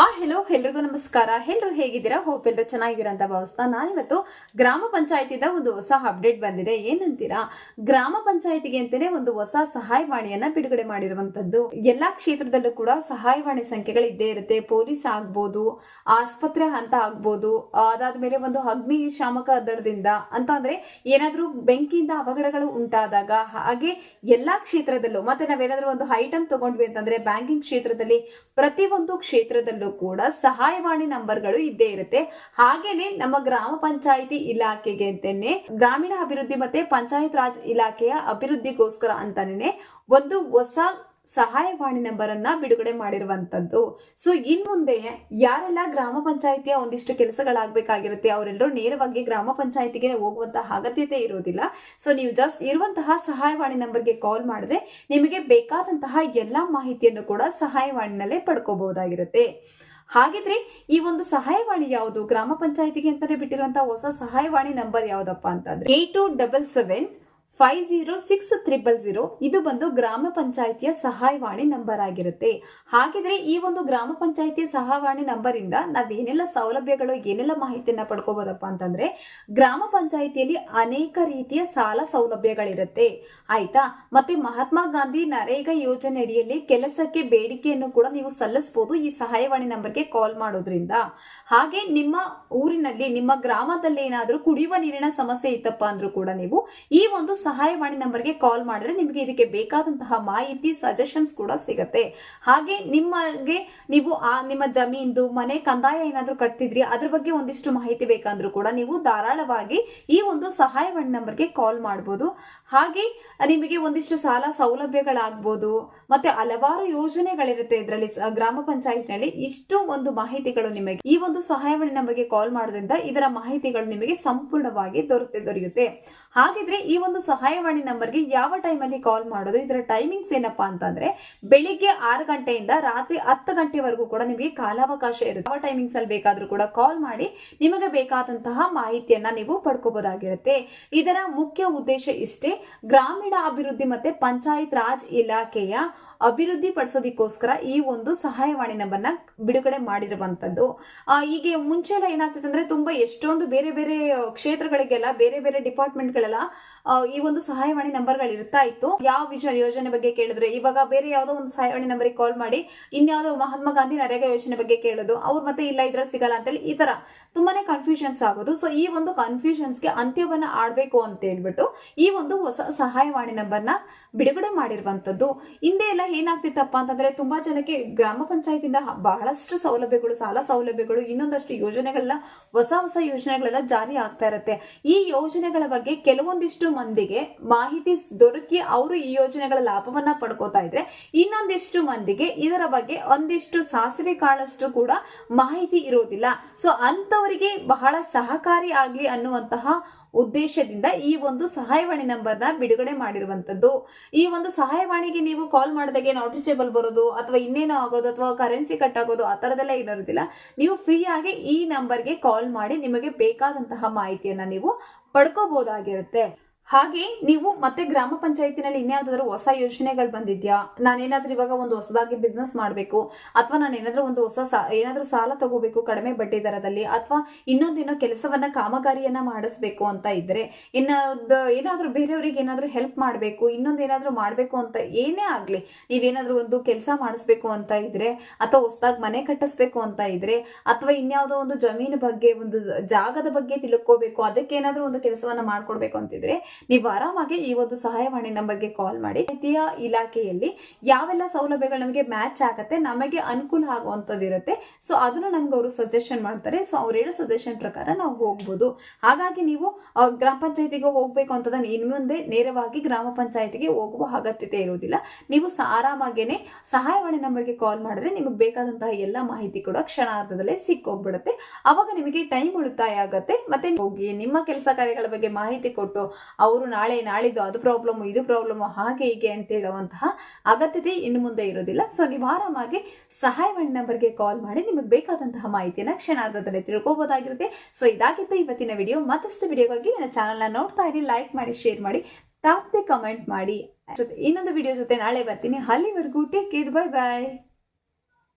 ಆ ಹೆಲೋ ಎಲ್ರಿಗೂ ನಮಸ್ಕಾರ. ಎಲ್ಲರೂ ಹೇಗಿದ್ದೀರಾ? ಹೋಪ್ ಎಲ್ಲರೂ ಚೆನ್ನಾಗಿದ್ದೀರಾ ಅಂತ ಭಾವಿಸ್ತಾ ನಾನಿವತ್ತು ಗ್ರಾಮ ಪಂಚಾಯತಿದ ಒಂದು ಹೊಸ ಅಪ್ಡೇಟ್ ಬಂದಿದೆ. ಏನಂತೀರಾ? ಗ್ರಾಮ ಪಂಚಾಯತಿಗೆ ಅಂತಾನೆ ಒಂದು ಹೊಸ ಸಹಾಯವಾಣಿಯನ್ನ ಬಿಡುಗಡೆ ಮಾಡಿರುವಂತದ್ದು ಎಲ್ಲಾ ಕ್ಷೇತ್ರದಲ್ಲೂ ಕೂಡ ಸಹಾಯವಾಣಿ ಸಂಖ್ಯೆಗಳು ಇದ್ದೇ ಇರುತ್ತೆ. ಪೊಲೀಸ್ ಆಗ್ಬೋದು, ಆಸ್ಪತ್ರೆ ಅಂತ ಆಗ್ಬೋದು, ಅದಾದ್ಮೇಲೆ ಒಂದು ಅಗ್ನಿ ಶಾಮಕ ದಳದಿಂದ ಅಂತ ಅಂದ್ರೆ ಏನಾದ್ರೂ ಬೆಂಕಿಯಿಂದ ಅವಘಡಗಳು ಉಂಟಾದಾಗ ಹಾಗೆ ಎಲ್ಲಾ ಕ್ಷೇತ್ರದಲ್ಲೂ, ಮತ್ತೆ ನಾವೇನಾದ್ರೂ ಒಂದು ಐಟಮ್ ತಗೊಂಡ್ವಿ ಅಂತಂದ್ರೆ ಬ್ಯಾಂಕಿಂಗ್ ಕ್ಷೇತ್ರದಲ್ಲಿ, ಪ್ರತಿಯೊಂದು ಕ್ಷೇತ್ರದಲ್ಲೂ ಕೂಡ ಸಹಾಯವಾಣಿ ನಂಬರ್ಗಳು ಇದ್ದೇ ಇರುತ್ತೆ. ಹಾಗೇನೆ ನಮ್ಮ ಗ್ರಾಮ ಪಂಚಾಯಿತಿ ಇಲಾಖೆಗೆ ಅಂತಾನೆ ಗ್ರಾಮೀಣ ಅಭಿವೃದ್ಧಿ ಮತ್ತೆ ಪಂಚಾಯತ್ ರಾಜ್ ಇಲಾಖೆಯ ಅಭಿವೃದ್ಧಿಗೋಸ್ಕರ ಅಂತಾನೆ ಒಂದು ಹೊಸ ಸಹಾಯವಾಣಿ ನಂಬರ್ ಅನ್ನ ಬಿಡುಗಡೆ ಮಾಡಿರುವಂತದ್ದು ಸೊ ಇನ್ ಮುಂದೆ ಯಾರೆಲ್ಲ ಗ್ರಾಮ ಪಂಚಾಯಿತಿಯ ಒಂದಿಷ್ಟು ಕೆಲಸಗಳಾಗಬೇಕಾಗಿರುತ್ತೆ, ಅವರೆಲ್ಲರೂ ನೇರವಾಗಿ ಗ್ರಾಮ ಪಂಚಾಯಿತಿಗೆ ಹೋಗುವಂತಹ ಅಗತ್ಯತೆ ಇರೋದಿಲ್ಲ. ಸೊ ನೀವು ಜಸ್ಟ್ ಇರುವಂತಹ ಸಹಾಯವಾಣಿ ನಂಬರ್ಗೆ ಕಾಲ್ ಮಾಡಿದ್ರೆ ನಿಮಗೆ ಬೇಕಾದಂತಹ ಎಲ್ಲಾ ಮಾಹಿತಿಯನ್ನು ಕೂಡ ಸಹಾಯವಾಣಿನಲ್ಲೇ ಪಡ್ಕೋಬಹುದಾಗಿರುತ್ತೆ. ಹಾಗಿದ್ರೆ ಈ ಒಂದು ಸಹಾಯವಾಣಿ ಯಾವುದು? ಗ್ರಾಮ ಪಂಚಾಯತಿಗೆ ಅಂತಾನೆ ಬಿಟ್ಟಿರುವಂತಹ ಹೊಸ ಸಹಾಯವಾಣಿ ನಂಬರ್ ಯಾವ್ದಪ್ಪ ಅಂತಂದ್ರೆ eight two double seven five zero six triple zero. ಇದು ಬಂದು ಗ್ರಾಮ ಪಂಚಾಯಿತಿಯ ಸಹಾಯವಾಣಿ ನಂಬರ್ ಆಗಿರುತ್ತೆ. ಹಾಗಿದ್ರೆ ಈ ಒಂದು ಗ್ರಾಮ ಪಂಚಾಯಿತಿಯ ಸಹಾಯವಾಣಿ ನಂಬರ್ ಇಂದ ನಾವೇನೆಲ್ಲ ಸೌಲಭ್ಯಗಳು, ಏನೆಲ್ಲ ಮಾಹಿತಿಯನ್ನ ಪಡ್ಕೋಬಹುದಪ್ಪ ಅಂತಂದ್ರೆ, ಗ್ರಾಮ ಪಂಚಾಯಿತಿಯಲ್ಲಿ ಅನೇಕ ರೀತಿಯ ಸಾಲ ಸೌಲಭ್ಯಗಳಿರುತ್ತೆ. ಆಯ್ತಾ? ಮತ್ತೆ ಮಹಾತ್ಮ ಗಾಂಧಿ ನರೇಗಾ ಯೋಜನೆ ಅಡಿಯಲ್ಲಿ ಕೆಲಸಕ್ಕೆ ಬೇಡಿಕೆಯನ್ನು ಕೂಡ ನೀವು ಸಲ್ಲಿಸಬಹುದು ಈ ಸಹಾಯವಾಣಿ ನಂಬರ್ಗೆ ಕಾಲ್ ಮಾಡೋದ್ರಿಂದ. ಹಾಗೆ ನಿಮ್ಮ ಊರಿನಲ್ಲಿ, ನಿಮ್ಮ ಗ್ರಾಮದಲ್ಲಿ ಏನಾದ್ರೂ ಕುಡಿಯುವ ನೀರಿನ ಸಮಸ್ಯೆ ಇತ್ತಪ್ಪ ಅಂದ್ರೂ ಕೂಡ ನೀವು ಈ ಒಂದು ಸಹಾಯವಾಣಿ ನಂಬರ್ಗೆ ಕಾಲ್ ಮಾಡಿದ್ರೆ ನಿಮಗೆ ಇದಕ್ಕೆ ಬೇಕಾದಂತಹ ಮಾಹಿತಿ ಸಜೆಷನ್ಸ್ ಕೂಡ ಸಿಗತ್ತೆ. ಹಾಗೆ ನಿಮಗೆ ನೀವು ಆ ನಿಮ್ಮ ಜಮೀನು ಮನೆ, ಕಂದಾಯ ಏನಾದರೂ ಕಟ್ತಿದ್ರಿ, ಅದ್ರ ಬಗ್ಗೆ ಒಂದಿಷ್ಟು ಮಾಹಿತಿ ಬೇಕಂದ್ರೂ ಕೂಡ ನೀವು ಧಾರಾಳವಾಗಿ ಈ ಒಂದು ಸಹಾಯವಾಣಿ ನಂಬರ್ಗೆ ಕಾಲ್ ಮಾಡಬಹುದು ಹಾಗೆ ನಿಮಗೆ ಒಂದಿಷ್ಟು ಸಾಲ ಸೌಲಭ್ಯಗಳಾಗ್ಬೋದು, ಮತ್ತೆ ಹಲವಾರು ಯೋಜನೆಗಳಿರುತ್ತೆ ಇದರಲ್ಲಿ ಗ್ರಾಮ ಪಂಚಾಯತ್ನಲ್ಲಿ ಇಷ್ಟು ಒಂದು ಮಾಹಿತಿಗಳು ನಿಮಗೆ, ಈ ಒಂದು ಸಹಾಯವಾಣಿ ನಂಬರ್ಗೆ ಕಾಲ್ ಮಾಡೋದ್ರಿಂದ ಇದರ ಮಾಹಿತಿಗಳು ನಿಮಗೆ ಸಂಪೂರ್ಣವಾಗಿ ದೊರೆತೆ ದೊರೆಯುತ್ತೆ. ಹಾಗಿದ್ರೆ ಈ ಒಂದು ಸಹಾಯವಾಣಿ ನಂಬರ್ಗೆ ಯಾವ ಟೈಮಲ್ಲಿ ಕಾಲ್ ಮಾಡೋದು? ಇದರ ಟೈಮಿಂಗ್ಸ್ ಏನಪ್ಪಾ ಅಂತಂದ್ರೆ, ಬೆಳಿಗ್ಗೆ ಆರು ಗಂಟೆಯಿಂದ ರಾತ್ರಿ ಹತ್ತು ಗಂಟೆವರೆಗೂ ಕೂಡ ನಿಮಗೆ ಕಾಲಾವಕಾಶ ಇರುತ್ತೆ. ಯಾವ ಟೈಮಿಂಗ್ಸ್ ಅಲ್ಲಿ ಬೇಕಾದ್ರೂ ಕೂಡ ಕಾಲ್ ಮಾಡಿ ನಿಮಗೆ ಬೇಕಾದಂತಹ ಮಾಹಿತಿಯನ್ನ ನೀವು ಪಡ್ಕೋಬಹುದಾಗಿರುತ್ತೆ ಇದರ ಮುಖ್ಯ ಉದ್ದೇಶ ಇಷ್ಟೇ, ಗ್ರಾಮೀಣ ಅಭಿವೃದ್ಧಿ ಮತ್ತೆ ಪಂಚಾಯತ್ ರಾಜ್ ಇಲಾಖೆಯ ಅಭಿವೃದ್ಧಿ ಪಡಿಸೋದಕ್ಕೋಸ್ಕರ ಈ ಒಂದು ಸಹಾಯವಾಣಿ ನಂಬರ್ನ ಬಿಡುಗಡೆ ಮಾಡಿರುವಂತದ್ದು ಹೀಗೆ ಮುಂಚೆ ಎಲ್ಲ ಏನಾಗ್ತಿತ್ತು ಅಂದ್ರೆ ತುಂಬಾ ಎಷ್ಟೊಂದು ಬೇರೆ ಬೇರೆ ಕ್ಷೇತ್ರಗಳಿಗೆಲ್ಲ, ಬೇರೆ ಬೇರೆ ಡಿಪಾರ್ಟ್ಮೆಂಟ್ಗಳೆಲ್ಲ ಈ ಒಂದು ಸಹಾಯವಾಣಿ ನಂಬರ್ಗಳು ಇರ್ತಾ ಇತ್ತು. ಯಾವ ವಿಷಯ ಯೋಜನೆ ಬಗ್ಗೆ ಕೇಳಿದ್ರೆ, ಇವಾಗ ಬೇರೆ ಯಾವ್ದೋ ಒಂದು ಸಹಾಯವಾಣಿ ನಂಬರಿಗೆ ಕಾಲ್ ಮಾಡಿ, ಇನ್ಯಾವುದೋ ಮಹಾತ್ಮ ಗಾಂಧಿ ನರೇಗಾ ಯೋಜನೆ ಬಗ್ಗೆ ಕೇಳೋದು, ಅವ್ರು ಮತ್ತೆ ಇಲ್ಲ ಇದ್ರಲ್ಲಿ ಸಿಗಲ್ಲ ಅಂತೇಳಿ ಈ ತರ ತುಂಬಾನೇ ಕನ್ಫ್ಯೂಷನ್ಸ್ ಆಗೋದು. ಸೊ ಈ ಒಂದು ಕನ್ಫ್ಯೂಷನ್ಸ್ಗೆ ಅಂತ್ಯವನ್ನ ಆಡ್ಬೇಕು ಅಂತ ಹೇಳ್ಬಿಟ್ಟು ಈ ಒಂದು ಹೊಸ ಸಹಾಯವಾಣಿ ನಂಬರ್ನ ಬಿಡುಗಡೆ ಮಾಡಿರುವಂತದ್ದು ಹಿಂದೆ ಎಲ್ಲ ಏನಾಗ್ತಿತ್ತಪ್ಪ ಅಂತಂದ್ರೆ, ತುಂಬಾ ಜನಕ್ಕೆ ಗ್ರಾಮ ಪಂಚಾಯತಿಂದ ಬಹಳಷ್ಟು ಸೌಲಭ್ಯಗಳು ಸಾಲ ಸೌಲಭ್ಯಗಳು, ಇನ್ನೊಂದಷ್ಟು ಯೋಜನೆಗಳನ್ನ, ಹೊಸ ಹೊಸ ಯೋಜನೆಗಳೆಲ್ಲ ಜಾರಿ ಆಗ್ತಾ ಇರುತ್ತೆ. ಈ ಯೋಜನೆಗಳ ಬಗ್ಗೆ ಕೆಲವೊಂದಿಷ್ಟು ಮಂದಿಗೆ ಮಾಹಿತಿ ದೊರಕಿ ಅವರು ಈ ಯೋಜನೆಗಳ ಲಾಭವನ್ನ ಪಡ್ಕೋತಾ ಇದ್ರೆ ಇನ್ನೊಂದಿಷ್ಟು ಮಂದಿಗೆ ಇದರ ಬಗ್ಗೆ ಒಂದಿಷ್ಟು ಸಾಸಿವೆ ಕಾಳಷ್ಟು ಕೂಡ ಮಾಹಿತಿ ಇರೋದಿಲ್ಲ. ಸೊ ಅಂತವರಿಗೆ ಬಹಳ ಸಹಕಾರಿ ಆಗ್ಲಿ ಅನ್ನುವಂತಹ ಉದ್ದೇಶದಿಂದ ಈ ಒಂದು ಸಹಾಯವಾಣಿ ನಂಬರ್ನ ಬಿಡುಗಡೆ ಮಾಡಿರುವಂತದ್ದು ಈ ಒಂದು ಸಹಾಯವಾಣಿಗೆ ನೀವು ಕಾಲ್ ಮಾಡಿದಾಗ ನೋಟಿಸೇಬಲ್ ಬರೋದು ಅಥವಾ ಇನ್ನೇನೋ ಆಗೋದು ಅಥವಾ ಕರೆನ್ಸಿ ಕಟ್ ಆಗೋದು ಆ ಥರದೆಲ್ಲ ಏನಿರೋದಿಲ್ಲ. ನೀವು ಫ್ರೀ ಆಗಿ ಈ ನಂಬರ್ಗೆ ಕಾಲ್ ಮಾಡಿ ನಿಮಗೆ ಬೇಕಾದಂತಹ ಮಾಹಿತಿಯನ್ನ ನೀವು ಪಡ್ಕೋಬಹುದಾಗಿರುತ್ತೆ ಹಾಗೆ ನೀವು ಮತ್ತೆ ಗ್ರಾಮ ಪಂಚಾಯತಿನಲ್ಲಿ ಇನ್ಯಾವುದಾದ್ರು ಹೊಸ ಯೋಜನೆಗಳು ಬಂದಿದ್ಯಾ? ನಾನೇನಾದ್ರೂ ಇವಾಗ ಒಂದು ಹೊಸದಾಗಿ ಬಿಸ್ನೆಸ್ ಮಾಡಬೇಕು, ಅಥವಾ ನಾನು ಏನಾದ್ರೂ ಒಂದು ಹೊಸ ಏನಾದರೂ ಸಾಲ ತಗೋಬೇಕು ಕಡಿಮೆ ಬಡ್ಡಿ ದರದಲ್ಲಿ, ಅಥವಾ ಇನ್ನೊಂದೇನೋ ಕೆಲಸವನ್ನ ಕಾಮಗಾರಿಯನ್ನ ಮಾಡಿಸ್ಬೇಕು ಅಂತ ಇದ್ರೆ ಇನ್ನೊಂದು ಏನಾದ್ರೂ ಬೇರೆಯವರಿಗೆ ಏನಾದ್ರೂ ಹೆಲ್ಪ್ ಮಾಡಬೇಕು ಇನ್ನೊಂದು ಏನಾದ್ರೂ ಮಾಡಬೇಕು ಅಂತ ಏನೇ ಆಗಲಿ, ನೀವೇನಾದರೂ ಒಂದು ಕೆಲಸ ಮಾಡಿಸ್ಬೇಕು ಅಂತ ಇದ್ರೆ, ಅಥವಾ ಹೊಸದಾಗಿ ಮನೆ ಕಟ್ಟಿಸ್ಬೇಕು ಅಂತ ಇದ್ರೆ, ಅಥವಾ ಇನ್ಯಾವುದೋ ಒಂದು ಜಮೀನು ಬಗ್ಗೆ, ಒಂದು ಜಾಗದ ಬಗ್ಗೆ ತಿಳ್ಕೋಬೇಕು, ಅದಕ್ಕೆ ಏನಾದ್ರೂ ಒಂದು ಕೆಲಸವನ್ನ ಮಾಡ್ಕೊಡ್ಬೇಕು ಅಂತಿದ್ರೆ ನೀವು ಆರಾಮಾಗಿ ಈ ಒಂದು ಸಹಾಯವಾಣಿ ನಂಬರ್ಗೆ ಕಾಲ್ ಮಾಡಿ. ವೈದ್ಯ ಇಲಾಖೆಯಲ್ಲಿ ಯಾವೆಲ್ಲ ಸೌಲಭ್ಯಗಳು ನಮಗೆ ಮ್ಯಾಚ್ ಆಗತ್ತೆ, ನಮಗೆ ಅನುಕೂಲ ಆಗುವಂಥದ್ದು ಇರುತ್ತೆ, ಸೊ ಅದನ್ನು ನಮ್ಗೆ ಅವರು ಸಜೆಷನ್ ಮಾಡ್ತಾರೆ. ಸೊ ಅವ್ರು ಹೇಳೋ ಸಜೆಷನ್ ಪ್ರಕಾರ ನಾವು ಹೋಗ್ಬೋದು. ಹಾಗಾಗಿ ನೀವು ಗ್ರಾಮ ಪಂಚಾಯತಿಗೆ ಹೋಗ್ಬೇಕು ಅಂತದನ್ನು ಇನ್ನು ಮುಂದೆ ನೇರವಾಗಿ ಗ್ರಾಮ ಪಂಚಾಯತಿಗೆ ಹೋಗುವ ಅಗತ್ಯತೆ ಇರುವುದಿಲ್ಲ. ನೀವು ಆರಾಮಾಗೇನೆ ಸಹಾಯವಾಣಿ ನಂಬರ್ಗೆ ಕಾಲ್ ಮಾಡಿದ್ರೆ ನಿಮಗೆ ಬೇಕಾದಂತಹ ಎಲ್ಲ ಮಾಹಿತಿ ಕೂಡ ಕ್ಷಣಾರ್ಧದಲ್ಲೇ ಸಿಕ್ಕೋಗ್ಬಿಡುತ್ತೆ. ಅವಾಗ ನಿಮಗೆ ಟೈಮ್ ಉಳಿತಾಯ ಆಗತ್ತೆ. ಮತ್ತೆ ಹೋಗಿ ನಿಮ್ಮ ಕೆಲಸ ಕಾರ್ಯಗಳ ಬಗ್ಗೆ ಮಾಹಿತಿ ಕೊಟ್ಟು ಅವರು ನಾಳೆ ನಾಳಿದ್ದು ಅದು ಪ್ರಾಬ್ಲಮ್ ಇದು ಪ್ರಾಬ್ಲಮ್ ಹಾಗೆ ಹೀಗೆ ಅಂತ ಹೇಳುವಂತಹ ಅಗತ್ಯತೆ ಇನ್ನು ಮುಂದೆ ಇರೋದಿಲ್ಲ ಸೊ ನೀವು ಆರಾಮಾಗಿ ಸಹಾಯವಾಣಿ ನಂಬರ್ಗೆ ಕಾಲ್ ಮಾಡಿ, ನಿಮಗೆ ಬೇಕಾದಂತಹ ಮಾಹಿತಿಯನ್ನು ಕ್ಷಣಾರ್ಧದಲ್ಲಿ ತಿಳ್ಕೋಬೋದಾಗಿರುತ್ತೆ. ಸೊ ಇದಾಗಿತ್ತು ಇವತ್ತಿನ ವಿಡಿಯೋ ಮತ್ತಷ್ಟು ವಿಡಿಯೋಗಾಗಿ ನನ್ನ ಚಾನಲ್ನ ನೋಡ್ತಾ ಇರಿ ಲೈಕ್ ಮಾಡಿ ಶೇರ್ ಮಾಡಿ, ತಪ್ಪದೆ ಕಮೆಂಟ್ ಮಾಡಿ. ಇನ್ನೊಂದು ವಿಡಿಯೋ ಜೊತೆ ನಾಳೆ ಬರ್ತೀನಿ. ಅಲ್ಲಿವರೆಗೂ ಟೇಕ್ ಕೇರ್ ಬೈ ಬಾಯ್